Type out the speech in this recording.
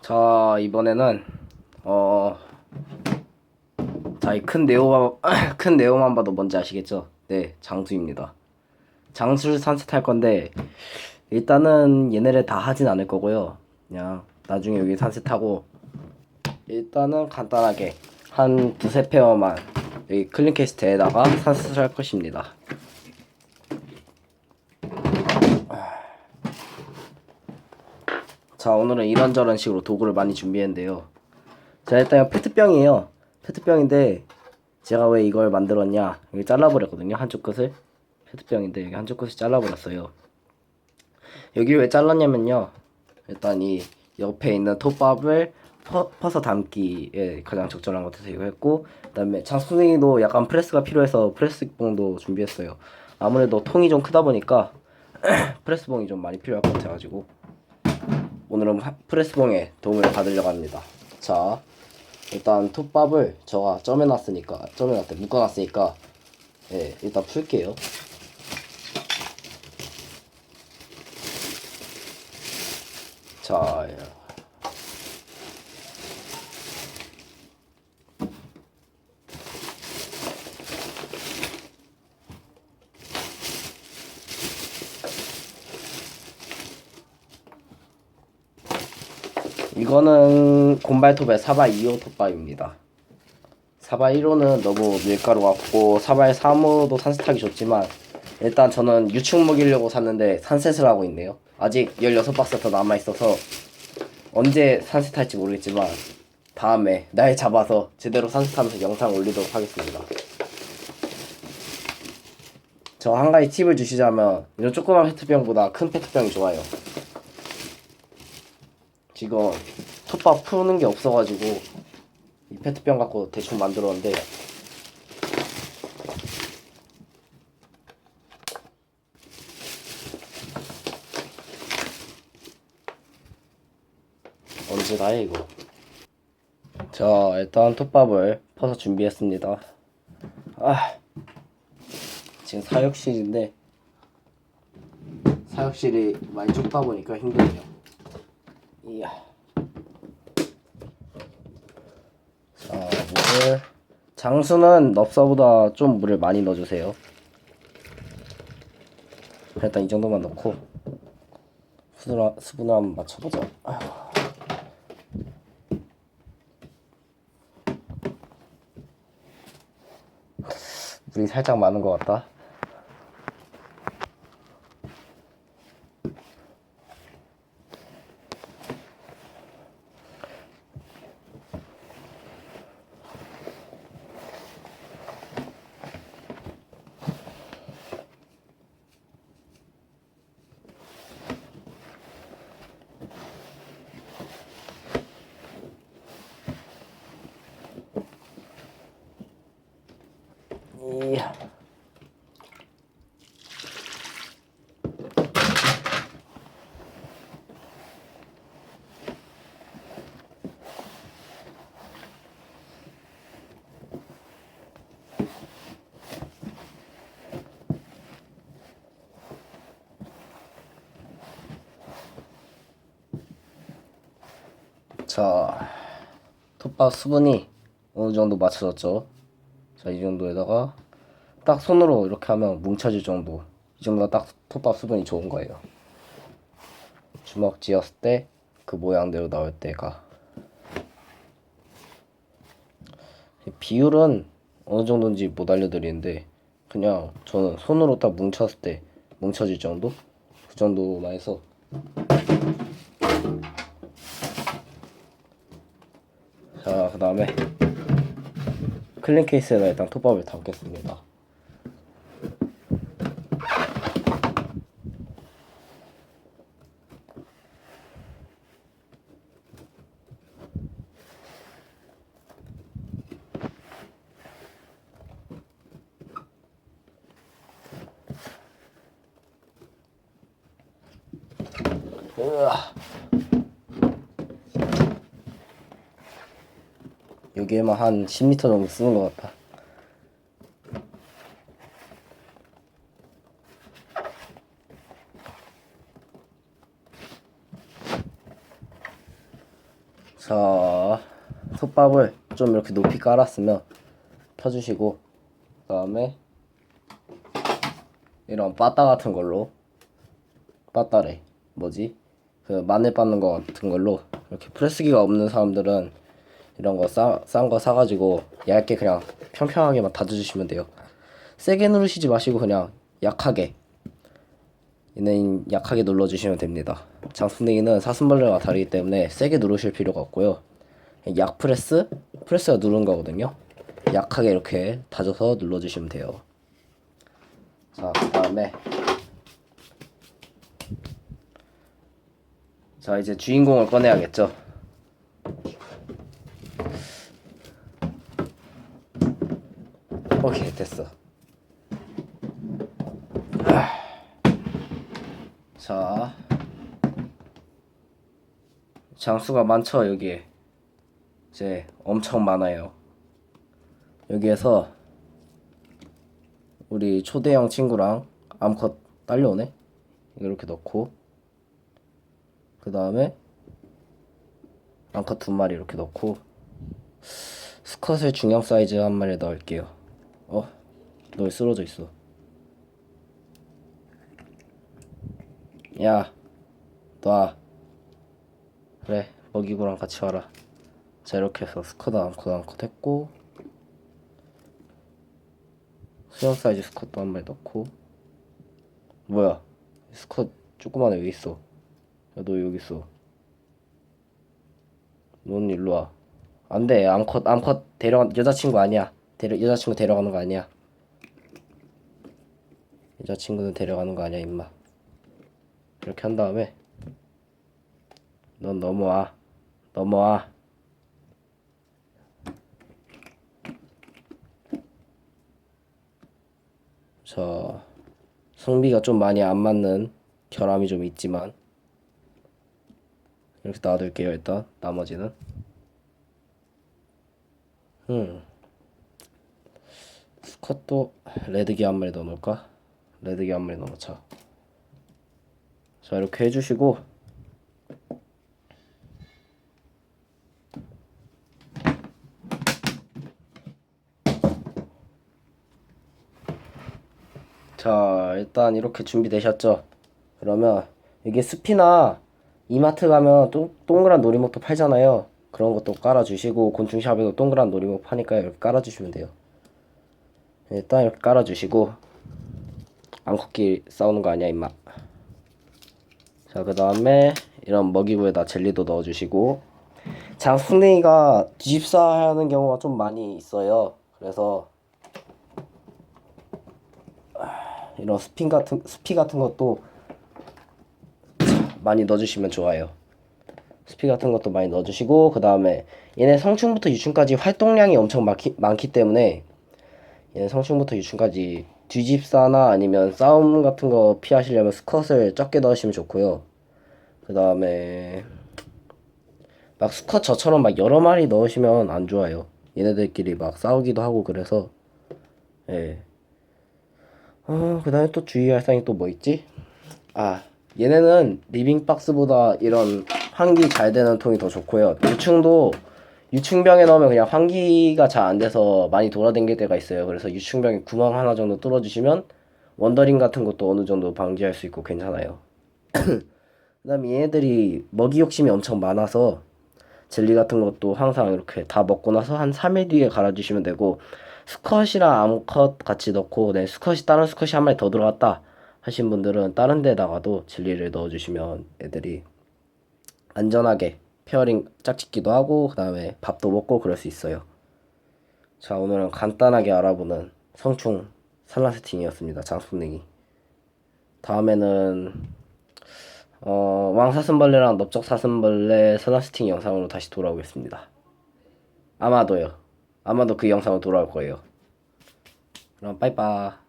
자 이번에는 어. 자, 이 큰 네오만 큰 네오만 봐도 뭔지 아시겠죠? 네, 장수입니다. 장수를 산책할 건데 일단은 얘네를 다 하진 않을 거고요. 그냥 나중에 여기 산책하고 일단은 간단하게 한 두세 페어만 여기 클린캐스트에다가 산책할 것입니다. 자, 오늘은 이런저런 식으로 도구를 많이 준비했는데요. 자, 일단 페트병이에요. 페트병인데 제가 왜 이걸 만들었냐? 여기 잘라버렸거든요. 한쪽 끝을. 페트병인데 여기 한쪽 끝을 잘라버렸어요. 여기를 왜 잘랐냐면요. 일단 이 옆에 있는 톱밥을 퍼, 퍼서 담기에 가장 적절한 것 같아서 이거 했고 그 다음에 장수냉이도 약간 프레스가 필요해서 프레스봉도 준비했어요. 아무래도 통이 좀 크다 보니까 프레스봉이 좀 많이 필요할 것 같아가지고 오늘은 하- 프레스봉에 도움을 받으려고 합니다. 자, 일단 톱밥을 제가 점해놨으니까, 점해놨대, 묶어놨으니까, 예, 일단 풀게요. 자, 이거는 곰발톱의 사바 2호 톱밥입니다. 사바 1호는 너무 밀가루 같고 사바 3호도 산뜻하기 좋지만 일단 저는 유충 먹이려고 샀는데 산셋을 하고 있네요. 아직 16박스 더 남아있어서 언제 산셋할지 모르겠지만 다음에 날 잡아서 제대로 산셋하면서 영상 올리도록 하겠습니다. 저 한 가지 팁을 주시자면 이런 조그만 페트병보다 큰 페트병이 좋아요. 지금 톱밥 푸는 게 없어가지고 이 페트병 갖고 대충 만들었는데. 언제 다해 이거? 자 일단 톱밥을 퍼서 준비했습니다. 아 지금 사육실인데 사육실이 많이 좁다 보니까 힘드네요 이야. 자, 물을 장수는 넙사보다 좀 물을 많이 넣어주세요. 일단 이 정도만 넣고 수분을, 수분을 한번 맞춰보자. 아휴. 물이 살짝 많은 것 같다. 이야. 자, 톱밥 수분이 어느 정도 맞춰졌죠? 자, 이 정도에다가 딱 손으로 이렇게 하면 뭉쳐질 정도. 이 정도가 딱 톱밥 수분이 좋은 거예요. 주먹 쥐었을 때 그 모양대로 나올 때가. 비율은 어느 정도인지 못 알려드리는데 그냥 저는 손으로 딱 뭉쳤을 때 뭉쳐질 정도? 그 정도만 해서 자, 그 다음에 클린 케이스에다 일단 톱밥을 담겠습니다. 으아. 여기에만 한 10리터 정도 쓰는 것 같다. 자, 솥밥을 좀 이렇게 높이 깔았으면 펴주시고, 그 다음에 이런 빠따 같은 걸로, 빠따래, 뭐지? 그 마늘 빻는 거 같은 걸로 이렇게 프레스기가 없는 사람들은 이런 거 싼 거 사가지고 얇게 그냥 평평하게만 다져주시면 돼요. 세게 누르시지 마시고 그냥 약하게 얘는 약하게 눌러주시면 됩니다. 장순댕이는 사슴벌레와 다르기 때문에 세게 누르실 필요가 없고요. 약 프레스? 프레스가 누른 거거든요. 약하게 이렇게 다져서 눌러주시면 돼요. 자, 그 다음에 자 이제 주인공을 꺼내야겠죠. 오케이 됐어. 아. 자 장수가 많죠 여기에 이제 엄청 많아요. 여기에서 우리 초대형 친구랑 암컷 딸려오네. 이렇게 넣고 그 다음에 암컷 두 마리 이렇게 넣고 스컷을 중형 사이즈 한 마리 넣을게요. 어, 너 왜 쓰러져 있어? 야, 놔. 그래, 먹이고랑 같이 와라. 자, 이렇게 해서 스컷 암컷 암컷 했고 수영 사이즈 스컷도 한 마리 넣고 뭐야? 스컷 조그만해 왜 있어? 야, 너 여기 있어. 넌 일로 와. 안 돼. 암컷, 암컷 데려, 여자친구 아니야. 데려, 여자친구 데려가는 거 아니야. 여자친구는 데려가는 거 아니야, 임마. 이렇게 한 다음에, 넌 넘어와. 넘어와. 자, 성비가 좀 많이 안 맞는 결함이 좀 있지만, 이렇게 놔둘게요 일단 나머지는 음스 컷도 레드기 한 마리 넣어놓을까? 레드기 한 마리 넣어놓자 자 이렇게 해주시고 자 일단 이렇게 준비되셨죠? 그러면 이게 스피나 이마트 가면 동, 동그란 놀이목도 팔잖아요. 그런 것도 깔아주시고 곤충샵에도 동그란 놀이목 파니까 이렇게 깔아주시면 돼요. 일단 이렇게 깔아주시고 암컷끼리 싸우는 거 아니야 임마. 자 그 다음에 이런 먹이구에다 젤리도 넣어주시고 장풍뎅이가 뒤집사 하는 경우가 좀 많이 있어요. 그래서 이런 스핀 같은 스피 같은 것도 많이 넣어주시면 좋아요. 스피 같은 것도 많이 넣어주시고 그 다음에 얘네 성충부터 유충까지 활동량이 엄청 많기, 많기 때문에 얘네 성충부터 유충까지 뒤집사나 아니면 싸움 같은 거 피하시려면 스컷을 적게 넣으시면 좋고요. 그 다음에 막 스컷 저처럼 막 여러 마리 넣으시면 안 좋아요. 얘네들끼리 막 싸우기도 하고 그래서 예. 어, 그 다음에 또 주의할 사항이 또 뭐 있지? 아, 얘네는 리빙박스보다 이런 환기 잘 되는 통이 더 좋고요. 유충도 유충병에 넣으면 그냥 환기가 잘 안 돼서 많이 돌아다닐 때가 있어요. 그래서 유충병에 구멍 하나 정도 뚫어주시면 원더링 같은 것도 어느 정도 방지할 수 있고 괜찮아요. 그 다음에 얘네들이 먹이 욕심이 엄청 많아서 젤리 같은 것도 항상 이렇게 다 먹고 나서 한 3일 뒤에 갈아주시면 되고 수컷이랑 암컷 같이 넣고 네, 수컷이 다른 수컷이 한 마리 더 들어갔다 하신 분들은 다른 데다가도 젤리를 넣어주시면 애들이 안전하게 페어링 짝짓기도 하고 그 다음에 밥도 먹고 그럴 수 있어요. 자 오늘은 간단하게 알아보는 성충 산란 세팅이었습니다. 장수냉이. 다음에는 어, 왕사슴벌레랑 넓적사슴벌레 산란 세팅 영상으로 다시 돌아오겠습니다. 아마도요. 아마도 그 영상으로 돌아올 거예요. 그럼 빠이빠이.